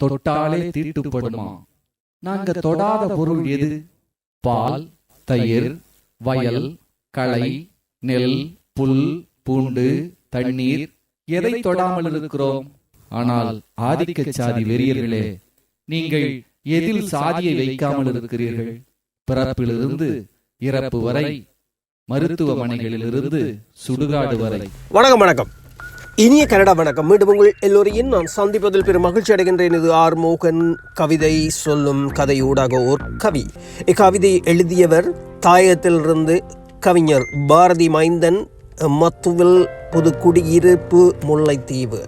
தொட்டாலே தீட்டுப்படுமா? நாங்க தொடாத பொருள் எது? பால் தயிர் வயல் களை நெல் புல் பூண்டு தண்ணீர் எதை தொடாமல் இருக்கிறோம்? ஆனால் ஆதிக்க சாதி வெறியர்களே நீங்கள் எதில் சாதியை வைக்காமல் இருக்கிறீர்கள்? பிறப்பிலிருந்து இறப்பு வரை மருத்துவமனைகளிலிருந்து சுடுகாடு வரை. வணக்கம் வணக்கம். இனிய கனடா வணக்கம். மீண்டும் உங்கள் எல்லோரையும் நான் சந்திப்பதில் பெரும் மகிழ்ச்சி அடைகின்றேன். இது ஆர் மோகன் கவிதை சொல்லும் கதையூடாக ஓர் கவி. இக்கவிதையை எழுதியவர் தாயத்திலிருந்து கவிஞர் பாரதி மைந்தன் மத்துவில் புதுக்குடியிருப்பு முல்லைத்தீவு.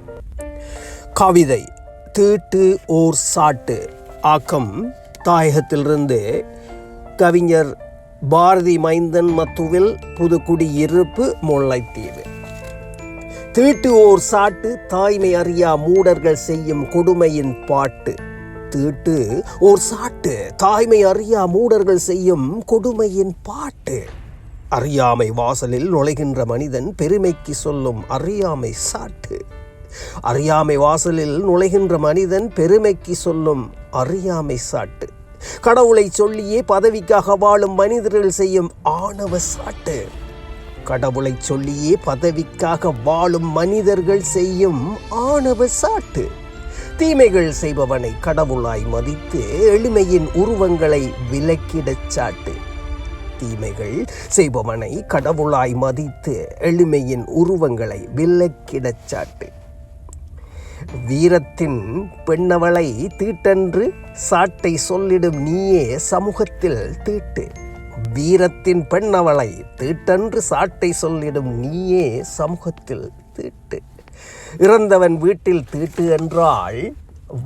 கவிதை தீட்டு ஓர் சாட்டு. ஆக்கம் தாயகத்திலிருந்து கவிஞர் பாரதி மைந்தன் மத்துவில் புதுக்குடியிருப்பு முல்லைத்தீவு. தீட்டு ஓர் சாட்டு தாய்மை அறியா மூடர்கள் செய்யும் கொடுமையின் பாட்டு. தீட்டு ஓர் சாட்டு தாய்மை அறியா மூடர்கள் செய்யும் கொடுமையின் பாட்டு. அறியாமை வாசலில் நுழைகின்ற மனிதன் பெருமைக்கு சொல்லும் அறியாமை சாட்டு. அறியாமை வாசலில் நுழைகின்ற மனிதன் பெருமைக்கு சொல்லும் அறியாமை சாட்டு. கடவுளை சொல்லியே பதவிக்காக வாழும் மனிதர்கள் செய்யும் ஆணவ சாட்டு. கடவுளை சொல்லியே பதவிக்காக வாழும் மனிதர்கள் செய்யும் ஆணவ சாட்டு. தீமைகள் செய்பவனை கடவுளாய் மதித்து எளிமையின் உருவங்களை விலக்கிடச் சாட்டு. தீமைகள் செய்பவனை கடவுளாய் மதித்து எளிமையின் உருவங்களை விலக்கிடச் சாட்டு. வீரத்தின் பெண்ணவளை தீட்டென்று சாட்டை சொல்லிடும் நீயே சமூகத்தில் தீட்டு. வீரத்தின் பெண்ணவளை தீட்டென்று சாட்டை சொல்லிடும் நீயே சமூகத்தில் தீட்டு. இறந்தவன் வீட்டில் தீட்டு என்றால்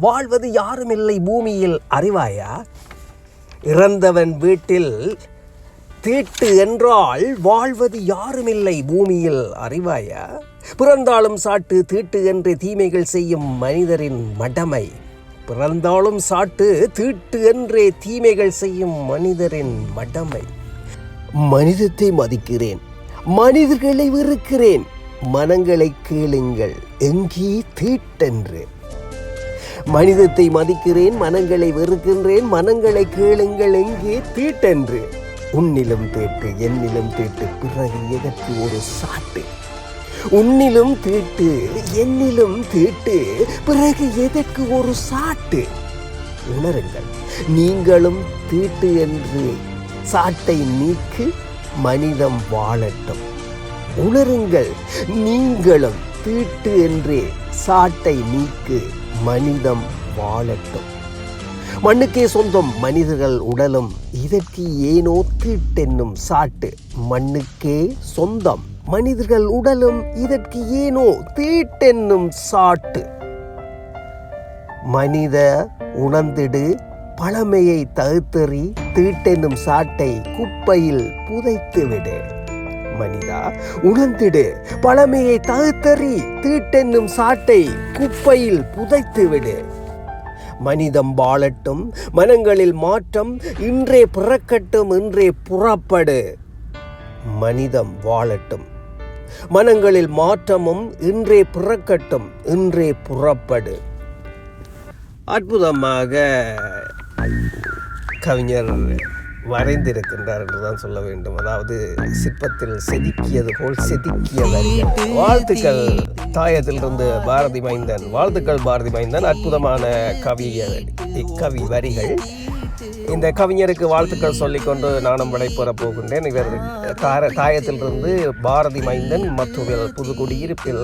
வாழ்வது யாருமில்லை பூமியில் அறிவாயா? இறந்தவன் வீட்டில் தீட்டு என்றால் வாழ்வது யாருமில்லை பூமியில் அறிவாயா? பிறந்தாலும் சாட்டு தீட்டு என்று தீமைகள் செய்யும் மனிதரின் மடமை பிறந்தாலும் சாட்டு தீட்டு என்றே தீமைகள் செய்யும் மனிதரின் மடமை. மனிதத்தை மதிக்கிறேன் மனிதர்களை வெறுக்கிறேன். மனங்களை கேளுங்கள் எங்கே தீட்டென்று. மனிதத்தை மதிக்கிறேன் மனங்களை வெறுக்கின்றேன். மனங்களை கேளுங்கள் எங்கே தீட்டென்று. உன்னிலும் தீட்டு என்னிலும் தீட்டு பிறகு எதற்கு ஒரு சாட்டு? உன்னிலும் தீட்டு என்னிலும் தீட்டு பிறகு எதற்கு ஒரு சாட்டு? உணருங்கள். நீங்களும் தீட்டு என்று சாட்டை நீக்கு மனிதம் வாழட்டும். உணருங்கள். நீங்களும் தீட்டு என்றே சாட்டை நீக்கு மனிதம் வாழட்டும். மண்ணுக்கே சொந்தம் மனிதர்கள் உடலும் இதற்கு ஏனோ தீட்டென்னும் சாட்டு. மண்ணுக்கே சொந்தம். மனிதர்கள் உடலும் இதற்கு ஏனோ தீட்டென்னும் சாட்டு. மனித உணர்ந்திடு பழமையை தகுத்தறி தீட்டென்னும் சாட்டை குப்பையில் புதைத்து விடு. மனிதா உணர்ந்திடு பழமையை தகுத்தறி தீட்டென்னும் சாட்டை குப்பையில் புதைத்து விடு. மனிதம் வாழட்டும் மனங்களில் மாற்றம் இன்றே பிறக்கட்டும் இன்றே புறப்படு. மனிதம் வாழட்டும் மனங்களில் மாற்றமும் இன்றே பிறக்கட்டும் இன்றே புறப்படு. அற்புதமாக கவிஞர் வரைந்திருக்கின்றார் என்றுதான் சொல்ல வேண்டும். அதாவது சிற்பத்தில் செதுக்கியது போல் செதுக்கிய வாழ்த்துக்கள் தாயத்திலிருந்து பாரதி மைந்தன். வாழ்த்துக்கள் பாரதி மைந்தன். அற்புதமான கவி இக்கவி வரிகள். இந்த கவிஞருக்கு வாழ்த்துக்கள் சொல்லிக்கொண்டு நானும் விடைபெற போகின்றேன். இவர் தார தாயத்திலிருந்து பாரதி மைந்தன் மற்றும் புதுக்குடியிருப்பில்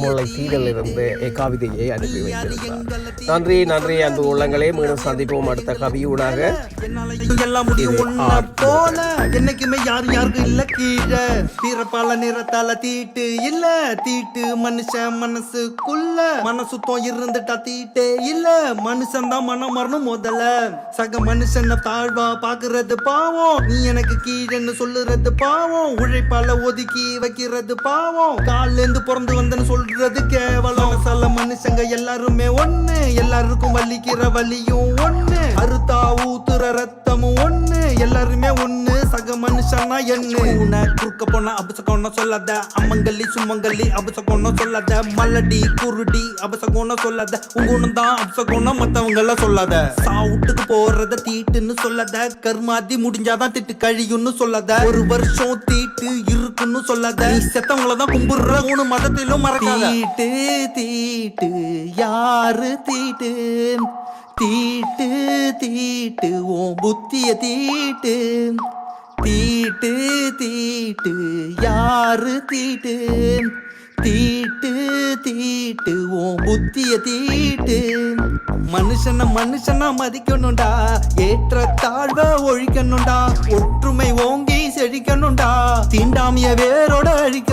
முல்லை தீரலிருந்து இக்கவிதையை அனுப்பி வைத்திருந்தார் நன்றி நன்றி அன்பு உள்ளங்களே. மீண்டும் சந்திப்போம் அடுத்த கவியூடாக. எல்லாம் முடியும் ஒன்னா போல என்னைக்குமே யார் யாருக்கு இல்ல கீழே. பிறப்பால நிறத்தால தீட்டு இல்ல தீட்டு மனுஷன் மனசுக்குள்ள. மனசுத்தம் இருந்துட்டா தீட்டே இல்ல. மனுஷன் தான் மனம் வரணும் முதல்ல. சக மனுஷன தாழ்வா பாக்குறது பாவம். நீ எனக்கு கீழன்னு சொல்லுறது பாவம். உழைப்பால ஒதுக்கி வைக்கிறது பாவம். கால்ல இருந்து பிறந்து வந்தன்னு சொல்றது கேவலம். சில மனுஷங்க எல்லாருமே ஒண்ணு. எல்லாருக்கும் வலிக்கிற வலியும் ஒண்ணு. அறுத்தா ஊத்துற ரத்தமும் ஒண்ணு. எல்லாருமே ஒண்ணு. சக மனுஷனா என்ன? உன குறுக்க போன அபசகோன சொல்லாத. அம்மங்கல்லி சும்மங்கல்லி அபசகோன சொல்லாத. மல்லடி குருடி அபசகோன சொல்லாத. உங்கன்னு தான் அபசகோன மத்தவங்கள சொல்லாத. சாவுட்டுக்கு போறத தீட்டுன்னு சொல்லாத. கர்மாதி முடிஞ்சாதான் திட்டு கழியும்னு சொல்லாத. ஒரு வருஷம் தீட்டு இருக்குன்னு சொல்லாத. செத்தவங்கள தான் கும்பிடுற. உன மதத்திலும் மறக்காத. தீட்டு தீட்டு யாரு தீட்டு தீட்டு தீட்டு உன் புத்திய தீட்டு. தீட்டு தீட்டு யாரு தீட்டு? தீட்டு தீட்டு உன் புத்திய தீட்டு. மனுஷன மனுஷனா மதிக்கணும்டா. ஏற்ற தாழ்வ ஒழிக்கணும்டா. ஒற்றுமை ஓங்கி செழிக்கணும்டா. தீண்டாமிய வேரோட அழிக்க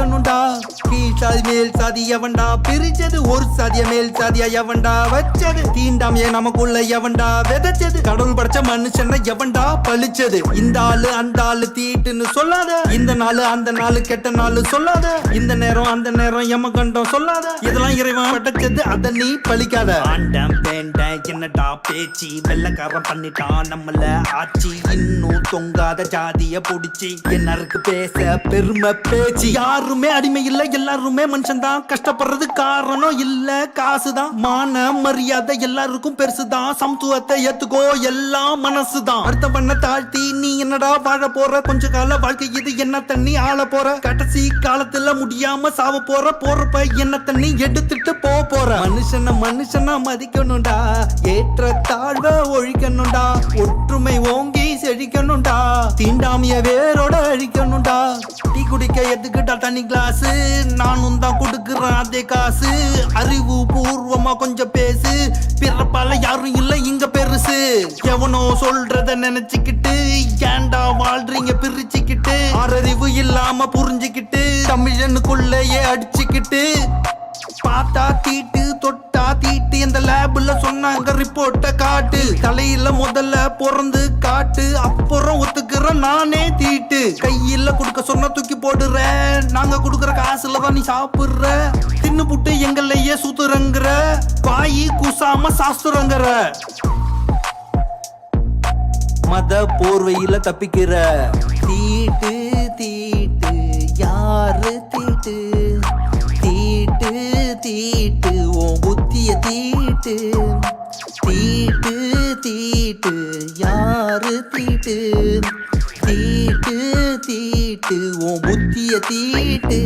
மேல் சாதி எவன்டா? பிரிச்சது ஒரு சாதிய மேல் சாதியா எவன்டா? வச்சது தீண்டாமிய நமக்குள்ள எவன்டா? விதைச்சது கடவுள் படைச்ச மனுஷனை எவன்டா? பழிச்சது. இந்த ஆளு அந்த ஆளு தீட்டுன்னு சொல்லாத. இந்த நாள் அந்த நாள் கெட்ட நாள் சொல்லாத. இந்த நேரம் அந்த நேரம் எம கண்டம் சொல்லாத. இதெல்லாம் இறைவன் படைச்சது அத நீ பழிக்காத. ஆண்டம் பேண்ட என்னடா பேச்சு? வெள்ளக்காரன் பண்ணிட்டான் நம்மள ஆட்சி. இன்னும் தொங்காத ஜாதிய புடிச்சு. என்னருக்கு பேச பெருமை பேச்சு. யாருமே அடிமை இல்லை எல்லாருமே மனுஷன் தான் கஷ்டப்படுறது காரணம் இல்ல காசுதான். மான மரியாதை எல்லாருக்கும் பெருசுதான். சமத்துவத்தை ஏத்துக்கோ எல்லாம் மனசுதான். அடுத்த பண்ண தாழ்த்தி நீ என்னடா வாழ போற? கொஞ்ச கால வாழ்க்கை இது என்ன தண்ணி ஆள போற? கடைசி காலத்துல முடியாம சாவ போற? போறப்ப என்ன தண்ணி எடுத்துட்டு போ போற? மனுஷன மனுஷனா மதிக்கணும்டா. ஏற்ற தாழ்வ ஒழிக்கணும்டா. ஒற்றுமை ஓங்கி செழிக்கணும்டா. தீண்டாமிய வேரோட அழிக்கணும்டா. டீ குடிக்க எதுக்குடா தண்ணி கிளாஸ் நானும் தான் கொடுக்குறேன் அதே காசு. அறிவு பூர்வமா கொஞ்சம் பேசு. பிறப்பால யாரும் இல்ல இங்க பெருசு. எவனோ சொல்றத நினைச்சுக்கிட்டு ஏண்டா வாழ்றீங்க பிரிச்சுக்கிட்டு. ஆறறிவு இல்லாம புரிஞ்சுக்கிட்டு தமிழனுக்குள்ளேயே அடிச்சுக்கிட்டு பார்த்தா தீட்டு தொட்டா தீட்டு. இந்த லேப்ல சொன்னாங்க ரிப்போர்ட்ட காட்டு. தலையில முதல்ல பிறந்து காட்டு. அப்புறம் ஒத்துக்கிற நானே தீட்டு. கையில கொடுக்க சொன்ன தூக்கி போடுற. நாங்க கொடுக்குற காசுல தான் நீ சாப்பிடுற. தின்னு புட்டு எங்களையே சுத்துறங்கிற. வாயி கூசாம சாஸ்துறங்கிற மத போர்வையில தப்பிக்கிற. தீட்டு. உன் புத்திய தீட்டு.